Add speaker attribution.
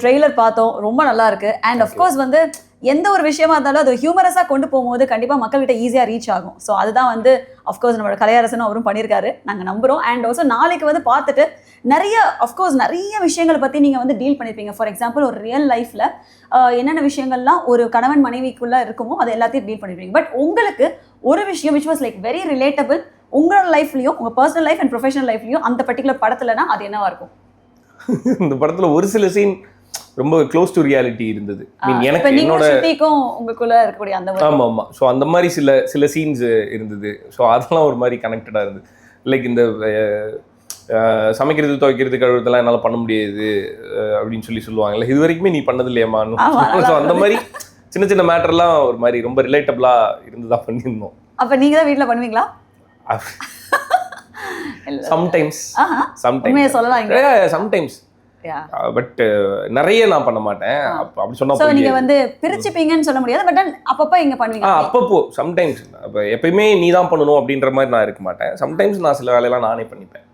Speaker 1: Trailer பார்த்தோம். ரொம்ப நல்லா இருக்கு. அண்ட் கோர்ஸ் வந்து எந்த ஒரு விஷயமா இருந்தாலும் அது ஹியூமரஸாக கொண்டு போகும்போது கண்டிப்பாக மக்கள்கிட்ட ஈஸியாக ரீச் ஆகும். ஸோ அதுதான் வந்து அஃப்கோர்ஸ் நம்மளோட கலையரசனும் அவரும் பண்ணியிருக்காரு. நாங்கள் நம்புகிறோம் அண்ட் ஆல்சோ நாளைக்கு வந்து பார்த்துட்டு நிறைய அஃப்கோர்ஸ் நிறைய விஷயங்களை பற்றி நீங்கள் வந்து டீல் பண்ணியிருப்பீங்க ஃபார் எக்ஸாம்பிள் ஒரு ரியல் லைஃப்பில் என்னென்ன விஷயங்கள்லாம் ஒரு கணவன் மனைவிக்குள்ளே இருக்குமோ அது எல்லாத்தையும் டீல் பண்ணியிருப்பீங்க பட் உங்களுக்கு ஒரு விஷயம் which was like very relatable உங்களோட லைஃப்லையும் உங்கள் பர்சனல் லைஃப் அண்ட் ப்ரொஃபஷனல் லைஃப்லையும் அந்த பர்டிகுலர் படத்துலனா அது என்னவா இருக்கும்?
Speaker 2: இந்த படத்துல ஒரு சில சீன் ரொம்ப க்ளோஸ் டு ரியாலிட்டி இருந்தது. மீன் எனக்கு என்னோட
Speaker 1: உங்களுக்குள்ள இருக்கக்கூடிய அந்த ஒரு
Speaker 2: ஆமா ஆமா. ஸோ அந்த மாதிரி சில சில சீன்ஸ் இருந்தது. ஸோ அதெல்லாம் ஒரு மாதிரி கனெக்டடாக இருந்தது. லைக் இந்த சமைக்கிறது துவைக்கிறது கழுவுறதெல்லாம் என்னால் பண்ண முடியாது அப்படின்னு சொல்லி சொல்லுவாங்கல்ல. இது வரைக்குமே நீ பண்ணது இல்லையாமான்னு
Speaker 1: ஆமா,
Speaker 2: ஸோ அந்த மாதிரி சின்ன சின்ன மேட்டர்லாம் ஒரு மாதிரி ரொம்ப ரிலேட்டபிளா இருந்துதான் பண்ணியிருந்தோம்.
Speaker 1: அப்ப நீங்க தான் வீட்ல பண்ணுவீங்களா.
Speaker 2: சம்டைம்ஸ் சம்டைம்ஸ்
Speaker 1: சொல்லலாம்
Speaker 2: சம்டைம்ஸ். பட் நிறைய நான் பண்ண மாட்டேன். அப்ப- அப்படி சொன்னா
Speaker 1: நீங்க. வந்து பிரிச்சுப்பீங்கன்னு சொல்ல முடியாது பட் அப்பப்ப இங்க பண்ணுவீங்க.
Speaker 2: அப்பப்போ சம்டைம்ஸ் அப்போ எப்பயுமே நீ தான் பண்ணணும் அப்படின்ற மாதிரி நான் இருக்க மாட்டேன். சம்டைம்ஸ் நான் சில வேலையெல்லாம் நானே பண்ணிப்பேன்.